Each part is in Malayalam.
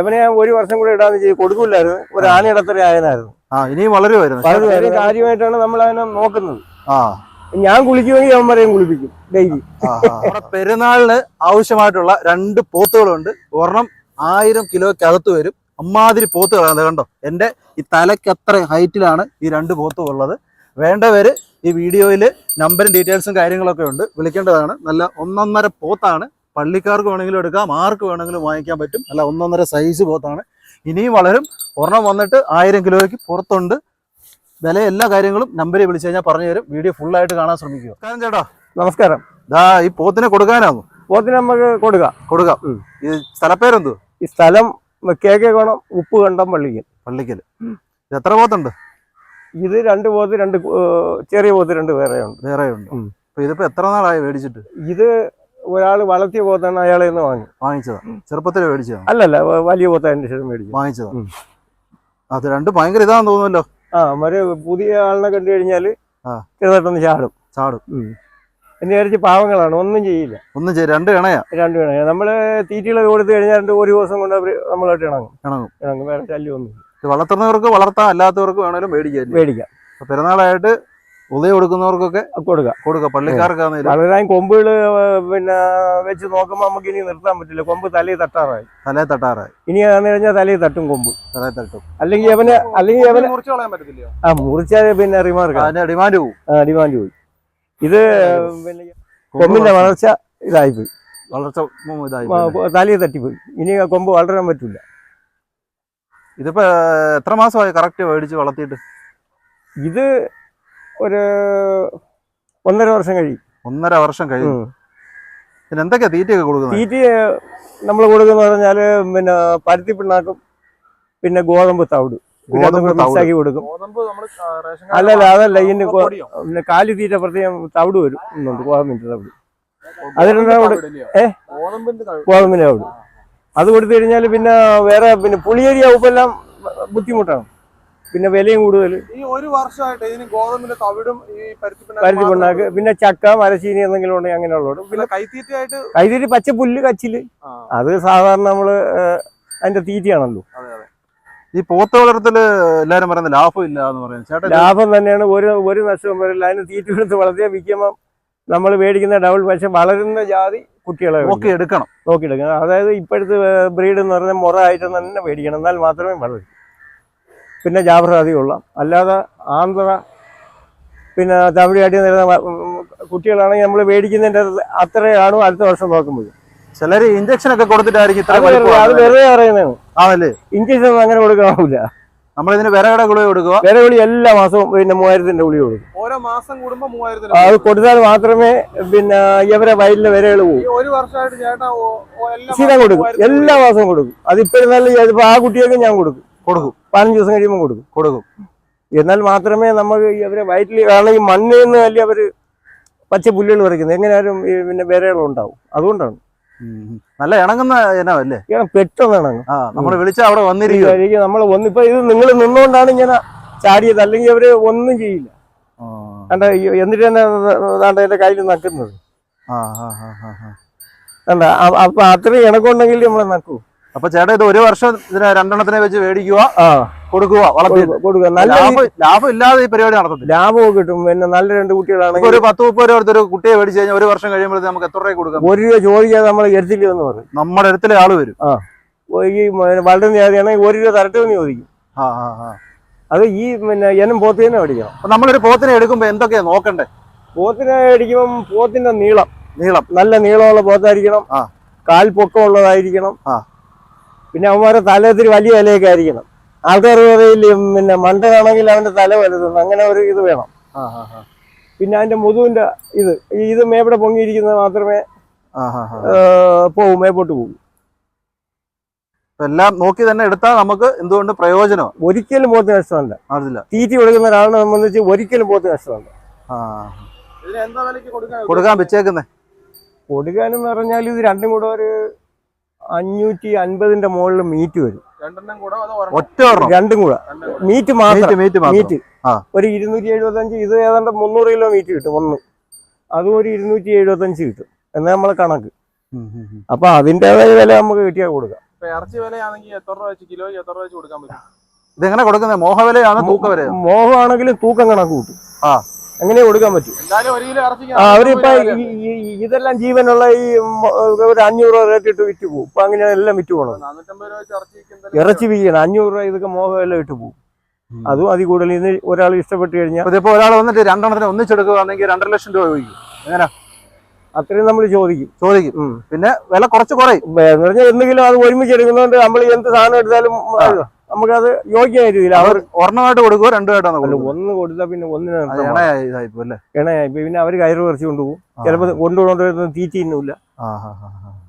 ഇവനെ ഞാൻ ഒരു വർഷം കൂടെ ഇടാന്ന് ചെയ്ത് കൊടുക്കൂലായിരുന്നു ഒരു ആനയിടത്തര ആയനായിരുന്നു ആ ഇനിയും വളരുമായിരുന്നു വളരെ വളരെ കാര്യമായിട്ടാണ് നമ്മൾ അതിനെ നോക്കുന്നത്. ആ. ഞാൻ കുളിക്കുമെങ്കിൽ അവൻ പറയും കുളിപ്പിക്കും. ഡെയിലി. പെരുന്നാളിന് ആവശ്യമായിട്ടുള്ള രണ്ട് പോത്തുകളുണ്ട്. ഒരെണ്ണം ആയിരം കിലോയ്ക്കകത്ത് വരും. അമ്മാതിരി പോത്തുകളാണ്. കണ്ടോ? എന്റെ ഈ തലയ്ക്ക് അത്ര ഹൈറ്റിലാണ് ഈ രണ്ട് പോത്തും ഉള്ളത്. വേണ്ടവര് ഈ വീഡിയോയിൽ നമ്പറും ഡീറ്റെയിൽസും കാര്യങ്ങളൊക്കെ ഉണ്ട്. വിളിക്കേണ്ടതാണ്. നല്ല ഒന്നൊന്നര പോത്താണ്. പള്ളിക്കാർക്ക് വേണമെങ്കിലും എടുക്കാം ആർക്ക് വേണമെങ്കിലും വാങ്ങിക്കാൻ പറ്റും. അല്ല ഒന്നൊന്നര സൈസ് പോത്താണ്. ഇനിയും വളരും. ഒരെണ്ണം വന്നിട്ട് ആയിരം കിലോയ്ക്ക് പുറത്തുണ്ട്. വില എല്ലാ കാര്യങ്ങളും നമ്പറിൽ വിളിച്ചു കഴിഞ്ഞാൽ പറഞ്ഞു തരും. വീഡിയോ ഫുള്ളായിട്ട് കാണാൻ ശ്രമിക്കുക. കാരണം ചേട്ടാ. നമസ്കാരം. ദാ ഈ പോത്തിനെ കൊടുക്കാനാണോ? പോത്തിന് നമുക്ക് കൊടുക്കാം. കൊടുക്കാം. ഇത് ഈ സ്ഥലപ്പേരെന്തു ഈ സ്ഥലം കെ കെ കോണം ഉപ്പ് കണ്ടം പള്ളിക്കൽ. പള്ളിക്കൽ ഇത് എത്ര പോത്തുണ്ട്? ഇത് രണ്ട് പോത്ത് രണ്ട് ചെറിയ പോത്ത് രണ്ട് വേറെ ഉണ്ട് വേറെ ഉണ്ട് അപ്പൊ ഇതിപ്പോ എത്ര നാളായി മേടിച്ചിട്ട്? ഇത് ഒരാൾ വളർത്തിയ പോത്താണ് അയാളെ നിന്ന് വാങ്ങി. വാങ്ങിച്ചതാ? ചെറുപ്പത്തിൽ മേടിച്ചതാ? അല്ലല്ല വലിയ പോത്തതിന് ശേഷം മേടിച്ചു വാങ്ങിച്ചതാ. അത് രണ്ടും ഭയങ്കര ഇതാന്ന് തോന്നുമല്ലോ ആ മറ്റേ പുതിയ ആളിനെ കണ്ടു കഴിഞ്ഞാൽ. ചെറുതായിട്ടൊന്ന് ചാടും. ചാടും. എന്ന് വിചാരിച്ച് പാവങ്ങളാണ് ഒന്നും ചെയ്യില്ല. ഒന്നും ചെയ്യ രണ്ട് ഇണയാ? രണ്ട് ഇണയാ. നമ്മൾ തീറ്റികളൊക്കെ കൊടുത്തു കഴിഞ്ഞാൽ രണ്ട് ഒരു ദിവസം കൊണ്ട് അവർ നമ്മളായിട്ട് ഇണങ്ങും. ഇണങ്ങും. ഇണങ്ങും. വേറെ ശല്യമൊന്നും ഒന്നും വളർത്തുന്നവർക്ക് വളർത്താം അല്ലാത്തവർക്ക് വേണേലും മേടിക്കാം മേടിക്കാം. പെരുന്നാളായിട്ട് ഉദയം കൊടുക്കുന്നവർക്കൊക്കെ കൊടുക്കുക കൊടുക്കാം. കൊടുക്കാം പള്ളിക്കാർക്ക് വളരാൻ കൊമ്പുകൾ പിന്നെ വെച്ച് നോക്കുമ്പോൾ നമുക്ക് ഇനി നിർത്താൻ പറ്റില്ല. കൊമ്പ് തലയിൽ തട്ടാറായി. തലയിൽ തട്ടാറായി. ഇനി ആന്ന് കഴിഞ്ഞാൽ തലയിൽ തട്ടും കൊമ്പ്. തലയിൽ തട്ടും. അല്ലെങ്കിൽ അവന് അല്ലെങ്കിൽ അവന് മുറിച്ച് കളയാൻ ആ മുറിച്ചാൽ പിന്നെ റിമാർക്ക് ഡിമാൻഡ് ആ ഡിമാൻഡ് പോയി. ഇത് പിന്നെ കൊമ്പിന്റെ വളർച്ച ഇതായിപ്പോയി. വളർച്ച തലയിൽ തട്ടിപ്പോയി. ഇനി കൊമ്പ് വളരാൻ പറ്റില്ല ഇതിപ്പോ എത്ര മാസമായി കറക്റ്റ് മേടിച്ച് വളർത്തിയിട്ട്? ഇത് ഒരു ഒന്നര വർഷം കഴിയും. ഒന്നര വർഷം കഴിയും. പിന്നെ എന്തൊക്കെയാ തീറ്റയൊക്കെ കൊടുക്കുന്നത്? തീറ്റ നമ്മൾ കൊടുക്കുന്ന പറഞ്ഞാൽ പിന്നെ പരുത്തി പിണ്ണാക്കും പിന്നെ ഗോതമ്പ് തവിട്. മിക്സാക്കി കൊടുക്കും. ഗോതമ്പ് നമ്മൾ റേഷൻ അല്ലല്ല അതല്ല ഇനി പിന്നെ കാലി തീറ്റ പ്രത്യേകം തവിട് വരും. ഗോതമ്പിന്റെ തവിട്. അതിനെന്താ ഏഹ് ഏ? ഗോതമ്പിന്റെ തവിട്. അത് കൊടുത്തു കഴിഞ്ഞാൽ പിന്നെ വേറെ പിന്നെ പുളിയേരി ഉപ്പെല്ലാം ബുദ്ധിമുട്ടാണ്. പിന്നെ വിലയും കൂടുതൽ. ഈ ഒരു വർഷമായിട്ട് ഇതിന് ഗോതമ്പിന്റെ തവിടും ഈ പരുത്തി പിണ്ണാക്ക് പിന്നെ ചക്ക മരച്ചീനി എന്തെങ്കിലും ഉണ്ടെങ്കിൽ അങ്ങനെയുള്ളൂ പിന്നെ കൈത്തീറ്റയായിട്ട് പച്ച പുല്ല് കച്ചിൽ. അത് സാധാരണ നമ്മൾ അതിന്റെ തീറ്റയാണല്ലോ. ഈ പോത്ത വളർത്തൽ എല്ലാരും പറയുന്നത് ലാഭം ഇല്ല എന്ന് പറയുന്നത്. ചേട്ടാ ലാഭം തന്നെയാണ്. ഒരു ഒരു നഷ്ടവും വരില്ല. അതിന് തീറ്റ എടുത്ത് വളർത്തിയാൽ വിൽക്കുമ്പോൾ നമ്മൾ മേടിക്കുന്ന ഡബിൾ പക്ഷെ വളരുന്ന ജാതി കുട്ടികളെ നോക്കി എടുക്കണം. നോക്കിയെടുക്കണം അതായത് ഇപ്പോഴത്തെ ബ്രീഡ് എന്ന് പറഞ്ഞാൽ മുറ ആയിട്ട് തന്നെ മേടിക്കണം. എന്നാൽ മാത്രമേ വളരൂ. പിന്നെ ജാഫ്രാതി കൊള്ളാം. അല്ലാതെ ആന്ധ്ര പിന്നെ തമിഴ്നാട്ടിൽ നിന്ന് കുട്ടികളാണെങ്കിൽ നമ്മൾ മേടിക്കുന്നതിന്റെ അത്രയാണ് അടുത്ത വർഷം നോക്കുമ്പോൾ. ചിലർ ഇഞ്ചക്ഷൻ ഒക്കെ കൊടുത്തിട്ടായിരിക്കും ഇത്ര അത് വെറുതെ- അറിയുന്നതാണ് ആണല്ലേ? ഇഞ്ചക്ഷൻ ഒന്നും അങ്ങനെ കൊടുക്കാനാവില്ല നമ്മളിതിന് വിരകട ഗുളിക കൊടുക്കുക. വില ഗുളി എല്ലാ മാസവും പിന്നെ മൂവായിരത്തിന്റെ ഗുളിക കൊടുക്കും. ഓരോ മാസം കൂടുമ്പോൾ മൂവായിരത്തിന് അത് കൊടുത്താൽ മാത്രമേ പിന്നെ ഇവരെ വയലിലെ വിരകൾ പോകും ഒരു വർഷമായിട്ട് ചേട്ടാ സ്ഥിരം കൊടുക്കും. എല്ലാ മാസവും കൊടുക്കും. അതിപ്പോഴും നല്ല ചിലപ്പോൾ ആ കുട്ടിയൊക്കെ ഞാൻ കൊടുക്കും. കൊടുക്കും. പതിനഞ്ച് ദിവസം കഴിയുമ്പോൾ കൊടുക്കും. കൊടുക്കും. എന്നാൽ മാത്രമേ നമുക്ക് ഇവരെ വയറ്റിൽ കാരണം ഈ മണ്ണിൽ നിന്ന് വലിയ അവർ പച്ച പുല്ലുകൾ പറിക്കുന്നത്. എങ്ങനെയാലും ഈ പിന്നെ വിരകളും ഉണ്ടാവും. അതുകൊണ്ടാണ്. നല്ല ഇണങ്ങുന്ന ഇനമല്ലേ? പെട്ടെന്ന് ഇണങ്ങും. നമ്മൾ വിളിച്ച അവിടെ വന്നിരിക്കും. നമ്മൾ ഒന്നിപ്പോ ഇത് നിങ്ങൾ നിന്നുകൊണ്ടാണ് ഇങ്ങനെ ചാടിയത്. അല്ലെങ്കിൽ അവർ ഒന്നും ചെയ്യില്ല. കണ്ട എന്നിട്ട് തന്നെ ദാണ്ട എന്റെ കയ്യിൽ നക്കുന്നത്. കണ്ട അപ്പൊ അത്രയും ഇണക്കുണ്ടെങ്കിൽ നമ്മളെ നക്കൂ. അപ്പൊ ചേട്ടാ ഇത് ഒരു വർഷം ഇതിനെ രണ്ടെണ്ണത്തിനെ വെച്ച് മേടിക്കുക കൊടുക്കുക വളർത്തി. കൊടുക്കുക, നല്ല ലാഭം ഇല്ലാതെ ഈ പരിപാടി നടത്തത്തില്ല. ലാഭമൊക്കെ കിട്ടും. പിന്നെ നല്ല രണ്ട് കുട്ടികളാണെങ്കിൽ ഒരു പത്ത് മുപ്പത് രൂപ ഒരു കുട്ടിയെ മേടിച്ചു കഴിഞ്ഞാൽ ഒരു വർഷം കഴിയുമ്പോഴത്തേക്ക് നമുക്ക് എത്ര രൂപ കൊടുക്കാം? ഒരു രൂപ ചോദിക്കാതെ നമ്മൾ എടുത്തില്ല എന്ന് പറയും. നമ്മുടെ അടുത്തിലെ ആൾ വരും. ഈ വളരുന്ന ജാതിയാണെങ്കിൽ ഒരു രൂപ തരട്ടെന്ന് ചോദിക്കും. ആ ആ ആ. അത് ഈ പിന്നെ എന്നും പോത്തിനെ മേടിക്കണം. അപ്പൊ നമ്മളൊരു പോത്തിനെ എടുക്കുമ്പോ എന്തൊക്കെയാ നോക്കണ്ടേ? പോത്തിനെ മേടിക്കുമ്പം പോത്തിന്റെ നീളം. നീളം. നല്ല നീളമുള്ള പോത്തായിരിക്കണം. ആ. കാൽ പൊക്കമുള്ളതായിരിക്കണം. ആ. പിന്നെ അവന്മാരെ തല ഇത്തിരി വലിയ ഇലയൊക്കെ ആയിരിക്കണം. ആൾക്കാർ പറയില്ല പിന്നെ മണ്ടനാണെങ്കിൽ അവന്റെ തല വലുതും അങ്ങനെ ഒരു ഇത് വേണം. പിന്നെ അതിന്റെ മുതുവിന്റെ ഇത് ഈ ഇത് മേവിടെ പൊങ്ങിയിരിക്കുന്നത് മാത്രമേ. പോവും മേപ്പോട്ട് പോകും. എല്ലാം നോക്കി തന്നെ എടുത്താൽ നമുക്ക് എന്തുകൊണ്ട് പ്രയോജനം? ഒരിക്കലും പോത്ത് നഷ്ടമല്ല അതില്ല തീറ്റി കൊടുക്കുന്ന ഒരാളിനെ സംബന്ധിച്ച് ഒരിക്കലും പോത്ത് നഷ്ടമല്ല ആ കൊടുക്കാൻ വെച്ചേക്കുന്നേ? കൊടുക്കാനെന്ന് പറഞ്ഞാൽ ഇത് രണ്ടും കൂടെ ഒരു അഞ്ഞൂറ്റി അൻപതിന്റെ മുകളിൽ മീറ്റ് വരും ഒറ്റ രണ്ടും കൂടെ. മീറ്റ് മാത്രം. Meat meat. ഒരു ഇരുന്നൂറ്റി എഴുപത്തഞ്ച് ഇത് ഏതാണ്ട് മുന്നൂറ് കിലോ മീറ്റ് കിട്ടും ഒന്ന്. അതും ഒരു ഇരുന്നൂറ്റി എഴുപത്തഞ്ച് കിട്ടും. എന്നാ നമ്മളെ കണക്ക്. അപ്പൊ അതിന്റെതായ വില നമുക്ക് കിട്ടിയാൽ കൊടുക്കാം. ഇറച്ചി വിലയാണെങ്കിൽ എത്ര രൂപ വെച്ച് കിലോ എത്ര രൂപ വെച്ച് കൊടുക്കാൻ പറ്റും? ഇതെങ്ങനെ കൊടുക്കുന്നത്? മോഹവിലയാണോ തൂക്കവിലയോ? മോഹമാണെങ്കിലും തൂക്കം കണക്ക് കൂട്ടും. ആ. എങ്ങനെ കൊടുക്കാൻ പറ്റും. ആ അവരിപ്പോ ഇതെല്ലാം ജീവനുള്ള ഈ ഒരു അഞ്ഞൂറ് രൂപ റേറ്റ് ഇട്ട് വിറ്റ് പോകും ഇപ്പൊ അങ്ങനെ എല്ലാം വിറ്റ് പോകണം ഇറച്ചി വിൽക്കണം. അഞ്ഞൂറ് രൂപ ഇതൊക്കെ മോഹമെല്ലാം ഇട്ട് പോകും അതും അതി കൂടുതൽ. ഇന്ന് ഒരാൾ ഇഷ്ടപ്പെട്ട് കഴിഞ്ഞാൽ ഇതിപ്പോ ഒരാൾ വന്നിട്ട് രണ്ടെണ്ണത്തിന് ഒന്നിച്ചെടുക്കുകയാണെങ്കിൽ രണ്ടര ലക്ഷം രൂപ ചോദിക്കും. അത്രയും നമ്മൾ ചോദിക്കും. ചോദിക്കും. പിന്നെ വില കുറച്ച് കുറയും. എന്ന് പറഞ്ഞാൽ എന്തെങ്കിലും അത് ഒരുമിച്ച് എടുക്കുന്നതുകൊണ്ട് നമ്മൾ എന്ത് സാധനം എടുത്താലും നമുക്കത് യോഗ്യമായ രീതിയിൽ അവർ ഒരെണ്ണമായിട്ട് കൊടുക്കുക രണ്ടുമായിട്ടാണ് ഒന്ന് കൊടുത്താൽ പിന്നെ ഒന്നിന്. ഇണയായി പിന്നെ അവർ കയറ് പറിച്ചു കൊണ്ടുപോകും. ചിലപ്പോൾ കൊണ്ടുകൊണ്ടുവരുന്നത് തീറ്റയൊന്നുമില്ല.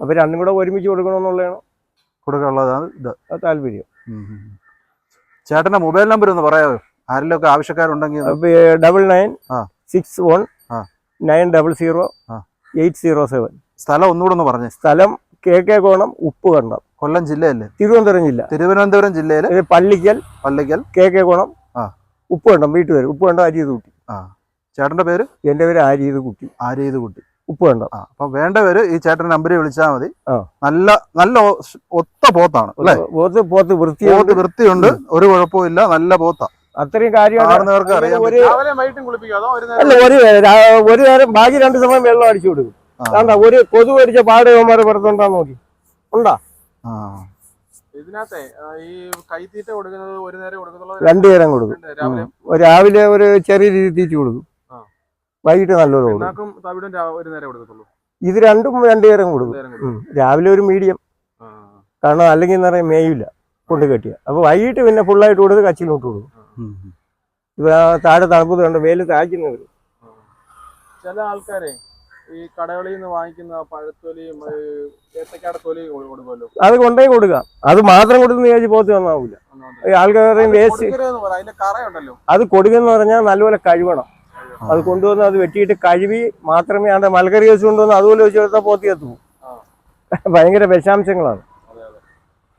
അപ്പൊ രണ്ടും കൂടെ ഒരുമിച്ച് കൊടുക്കണമെന്നുള്ളതാണ് കൊടുക്കാനുള്ളതാണ് ഇത് താല്പര്യം. ചേട്ടന്റെ മൊബൈൽ നമ്പർ ഒന്ന് പറയാമോ ആരെങ്കിലും ആവശ്യക്കാരുണ്ടെങ്കിൽ double nine. Six one. Nine double zero. Eight zero seven സ്ഥലം ഒന്നുകൂടെ ഒന്ന് പറഞ്ഞു സ്ഥലം കെ കെ കോണം ഉപ്പ് കണ്ടം കൊല്ലം ജില്ലയല്ലേ? തിരുവനന്തപുരം ജില്ല തിരുവനന്തപുരം ജില്ലയിലെ? പള്ളിക്കൽ പള്ളിക്കൽ. കെ കെ കുളം ആ. ഉപ്പ് കണ്ടം വീട്ടു വരും ഉപ്പ് കണ്ടം അരിയത് കുട്ടി ആ. ചേട്ടന്റെ പേര്? എന്റെ പേര് ആര്യത് കുട്ടി ആര്യത് കുട്ടി ഉപ്പ് കണ്ടം ആ. അപ്പൊ വേണ്ടവര് ഈ ചേട്ടന്റെ നമ്പറിൽ വിളിച്ചാൽ മതി. നല്ല നല്ല ഒത്ത പോത്താണ് അല്ലേ? പോത്ത് പോത്ത് വൃത്തി പോത്ത് വൃത്തിയുണ്ട്. ഒരു കുഴപ്പവും ഇല്ല. നല്ല പോത്താ. അത്രയും കാര്യം അല്ല ഒരു ഒരു നേരം ബാക്കി രണ്ട് സമയം വെള്ളം അടിച്ചു കൊടുക്കും. ഒരു കൊതു അടിച്ച പാടയന്മാരെ പുറത്തുണ്ടാ നോക്കി. ഉണ്ടാ. ഇതിനകത്തെ ഈ കൈത്തീറ്റ കൊടുക്കുന്നത് ഒരു നേരം കൊടുക്കുന്നത് രണ്ടു നേരം കൊടുക്കും. രാവിലെ. ഒരു ചെറിയ രീതിയിൽ തീറ്റ കൊടുക്കും. വൈകിട്ട് നല്ലൊരു കൊടുക്കും. ഇത് രണ്ടും രണ്ടു നേരം കൊടുക്കും. രാവിലെ ഒരു മീഡിയം. കാരണം അല്ലെങ്കിൽ എന്ന് പറയാൻ മേയില്ല കൊണ്ട് കെട്ടിയ. അപ്പൊ വൈകിട്ട് പിന്നെ ഫുള്ളായിട്ട് കൊടുത്ത് കച്ചിലോട്ട് കൊടുക്കും. ഇപ്പൊ താഴെ തണുപ്പ് കണ്ട് വെയിൽ താഴ്ച. ചില ആൾക്കാരെ ഈ കടകളിൽ നിന്ന് വാങ്ങിക്കുന്ന പഴത്തൊലിയും ഏത്തക്കാട തൊലിയും കൊടുക്കുമല്ലോ? അത് കൊണ്ടേ കൊടുക്കാം അത് മാത്രം കൊടുത്ത് നീ പോത്ത് വന്നാവൂല. ഒന്നാമത്. ഈ അത് വേസ്റ്റ് അത് കൊടുക്കുന്ന പറഞ്ഞാൽ നല്ലപോലെ കഴുവണം. അത് കൊണ്ടുവന്ന് അത് വെട്ടിയിട്ട് കഴുവി മാത്രമേ ആണ്ട് മലക്കറി വെച്ച് കൊണ്ടുവന്ന് അതുപോലെ വെച്ച് കൊടുത്താൽ പോത്തി എത്തും ഭയങ്കര വിഷാംശങ്ങളാണ്.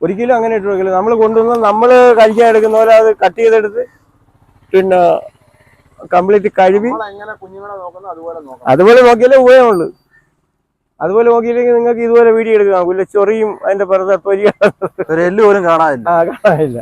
ഒരിക്കലും അങ്ങനെ ഇട്ട് കൊടുക്കില്ല നമ്മൾ കൊണ്ടുവന്ന് നമ്മൾ കഴിക്കാൻ എടുക്കുന്ന പോലെ അത് കട്ട് ചെയ്തെടുത്ത് പിന്നെ കംപ്ലീറ്റ് കഴുകി നമ്മൾ എങ്ങനെ കുഞ്ഞുങ്ങളെ നോക്കുന്നു അതുപോലെ നോക്കിയാലേ ഉപയോഗമുള്ളൂ അതുപോലെ നോക്കിയില്ലെങ്കിൽ നിങ്ങൾക്ക് ഇതുപോലെ വീഡിയോ എടുക്കാം. പുല്ല ചൊറിയും അതിന്റെ പുറത്തെ തൊലിയും എല്ല് പോലും കാണാനില്ല. ആ കാണാനില്ല.